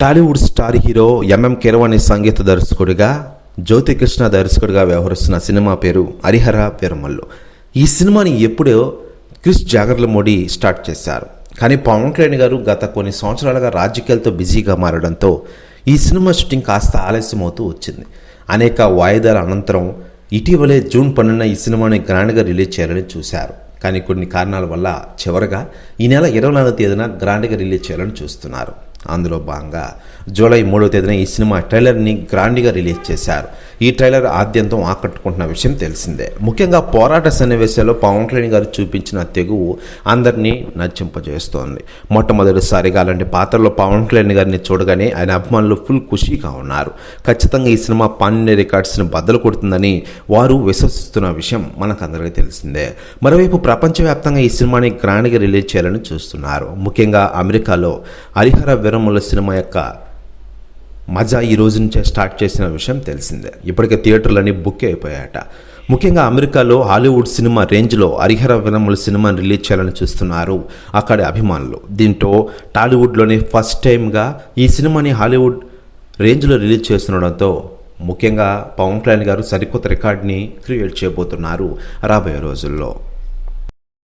Tollywood star hero MM Keeravani సంగీత దర్శకుడిగా జ్యోతికృష్ణ దర్శకుడిగా వ్యవహరిస్తున్న సినిమా పేరు హరిహర పెరుమల్లు ఈ సినిమాని ఎప్పుడో క్రిస్ జాగర్లమోడి స్టార్ట్ చేశారు. కానీ పవన్ కళ్యాణ్ గారు గత కొన్ని సంవత్సరాలుగా రాజకీయాలతో బిజీగా మారడంతో ఈ సినిమా షూటింగ్ కాస్త ఆలస్యమవుతూ వచ్చింది. అనేక వాయిదాల అనంతరం ఇటీవలే జూన్ పన్నెండున ఈ సినిమాని గ్రాండ్గా రిలీజ్ చేయాలని చూశారు. కానీ కొన్ని కారణాల వల్ల చివరగా ఈ నెల ఇరవై నాలుగో తేదీన గ్రాండ్గా రిలీజ్ చేయాలని చూస్తున్నారు. అందులో భాగంగా జూలై మూడో తేదీన ఈ సినిమా ట్రైలర్ని గ్రాండ్గా రిలీజ్ చేశారు. ఈ ట్రైలర్ ఆద్యంతం ఆకట్టుకుంటున్న విషయం తెలిసిందే. ముఖ్యంగా పోరాట సన్నివేశాల్లో పవన్ కళ్యాణ్ గారు చూపించిన తెగువు అందరినీ నచ్చింపజేస్తోంది మొట్టమొదటిసారిగా అలాంటి పాత్రలో పవన్ కళ్యాణ్ గారిని చూడగానే ఆయన అభిమానులు ఫుల్ ఖుషీగా ఉన్నారు. ఖచ్చితంగా ఈ సినిమా పాండ్య రికార్డ్స్ని బద్దలు కొడుతుందని వారు విశ్వసిస్తున్న విషయం మనకందరికీ తెలిసిందే. మరోవైపు ప్రపంచవ్యాప్తంగా ఈ సినిమాని గ్రాండ్గా రిలీజ్ చేయాలని చూస్తున్నారు. ముఖ్యంగా అమెరికాలో హరిహర విరముల సినిమా యొక్క మజా ఈ రోజు నుంచే స్టార్ట్ చేసిన విషయం తెలిసిందే. ఇప్పటికే థియేటర్లన్నీ బుక్ అయిపోయాయట. ముఖ్యంగా అమెరికాలో హాలీవుడ్ సినిమా రేంజ్లో హరిహర వినముల సినిమాని రిలీజ్ చేయాలని చూస్తున్నారు అక్కడి అభిమానులు. దీంతో టాలీవుడ్లోనే ఫస్ట్ టైంగా ఈ సినిమాని హాలీవుడ్ రేంజ్లో రిలీజ్ చేస్తుండడంతో ముఖ్యంగా పవన్ కళ్యాణ్ గారు సరికొత్త రికార్డ్ని క్రియేట్ చేయబోతున్నారు రాబోయే రోజుల్లో.